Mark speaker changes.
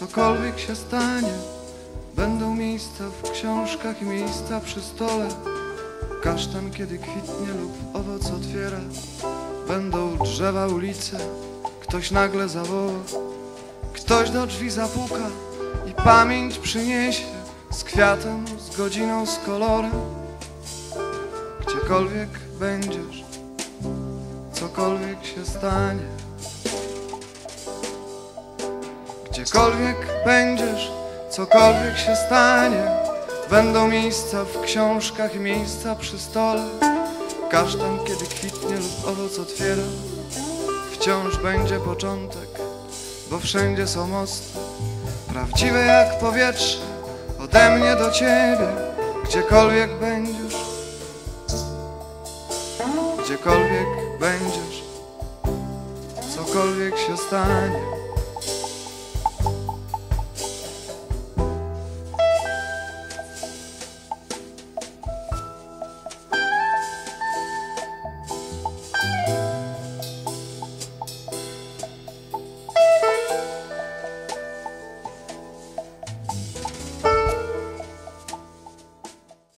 Speaker 1: Cokolwiek się stanie, będą miejsca w książkach i miejsca przy stole. Kasztan kiedy kwitnie lub owoc otwiera, będą drzewa, ulice, ktoś nagle zawoła, ktoś do drzwi zapuka i pamięć przyniesie z kwiatem, z godziną, z kolorem. Gdziekolwiek będziesz, cokolwiek się stanie. Gdziekolwiek będziesz, cokolwiek się stanie, będą miejsca w książkach i miejsca przy stole. Kasztan, kiedy kwitnie lub owoc otwiera, wciąż będzie początek, bo wszędzie są mosty, prawdziwe jak powietrze, ode mnie do ciebie, gdziekolwiek będziesz, gdziekolwiek będziesz, cokolwiek się stanie.